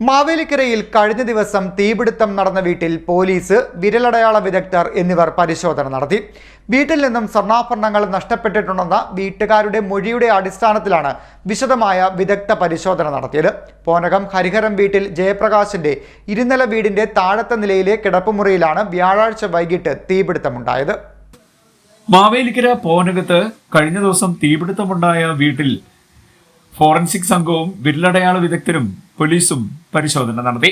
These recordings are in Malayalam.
മാവേലിക്കരയിൽ കഴിഞ്ഞ ദിവസം തീപിടുത്തം നടന്ന വീട്ടിൽ പോലീസ് വിരലടയാള വിദഗ്ധർ എന്നിവർ പരിശോധന നടത്തി. വീട്ടിൽ നിന്നും സ്വർണാഭരണങ്ങൾ നഷ്ടപ്പെട്ടിട്ടുണ്ടെന്ന വീട്ടുകാരുടെ മൊഴിയുടെ അടിസ്ഥാനത്തിലാണ് വിശദമായ വിദഗ്ധ പരിശോധന നടത്തിയത്. പോനകം ഹരിഹരം വീട്ടിൽ ജയപ്രകാശിന്റെ ഇരുനില വീടിന്റെ താഴത്തെ നിലയിലെ കിടപ്പുമുറിയിലാണ് വ്യാഴാഴ്ച വൈകിട്ട് തീപിടുത്തമുണ്ടായത്. മാവേലിക്കര പോനകത്ത് കഴിഞ്ഞ ദിവസം തീപിടുത്തമുണ്ടായ വീട്ടിൽ ഫോറൻസിക് സംഘവും വിരലടയാള വിദഗ്ധരും പോലീസും പരിശോധന നടത്തി.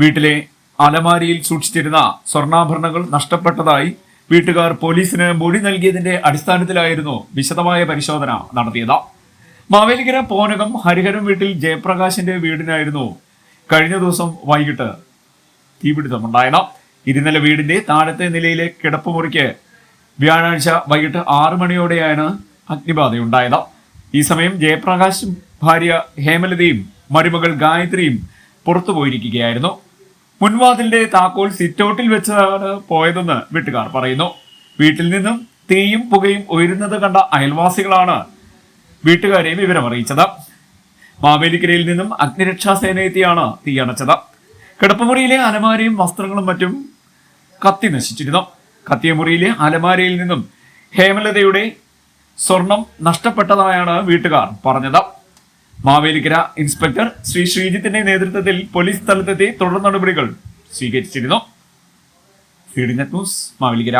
വീട്ടിലെ അലമാരിയിൽ സൂക്ഷിച്ചിരുന്ന സ്വർണാഭരണങ്ങൾ നഷ്ടപ്പെട്ടതായി വീട്ടുകാർ പോലീസിന് മൊഴി നൽകിയതിന്റെ അടിസ്ഥാനത്തിലായിരുന്നു വിശദമായ പരിശോധന നടത്തിയത്. മാവേലിക്കര പോനകം ഹരിഹരം വീട്ടിൽ ജയപ്രകാശിന്റെ വീടിനായിരുന്നു കഴിഞ്ഞ ദിവസം വൈകിട്ട് തീപിടുത്തമുണ്ടായത്. ഇരുനില വീടിന്റെ താഴത്തെ നിലയിലെ കിടപ്പുമുറിക്ക് വ്യാഴാഴ്ച വൈകിട്ട് ആറു മണിയോടെയാണ് അഗ്നിബാധയുണ്ടായത്. ഈ സമയം ജയപ്രകാശും ഭാര്യ ഹേമലതയും മരുമകൾ ഗായത്രിയും പുറത്തു പോയിരിക്കുകയായിരുന്നു. മുൻവാതിലിന്റെ താക്കോൽ സിറ്റൗട്ടിൽ വെച്ചാണ് പോയതെന്ന് വീട്ടുകാർ പറയുന്നു. വീട്ടിൽ നിന്നും തീയും പുകയും ഉയരുന്നത് കണ്ട അയൽവാസികളാണ് വീട്ടുകാരെ വിവരമറിയിച്ചത്. മാവേലിക്കരയിൽ നിന്നും അഗ്നിരക്ഷാ സേന എത്തിയാണ് തീയണച്ചത് കിടപ്പുമുറിയിലെ അലമാരയും വസ്ത്രങ്ങളും മറ്റും കത്തി നശിച്ചിരുന്നു. കത്തിയ മുറിയിലെ അലമാരയിൽ നിന്നും ഹേമലതയുടെ സ്വർണം നഷ്ടപ്പെട്ടതായാണ് വീട്ടുകാർ പറഞ്ഞത്. മാവേലിക്കര ഇൻസ്പെക്ടർ ശ്രീ ശ്രീജിത്തിന്റെ നേതൃത്വത്തിൽ പോലീസ് സ്ഥലത്തെത്തി തുടർ നടപടികൾ സ്വീകരിച്ചിരുന്നു. ന്യൂസ് മാവേലിക്കര.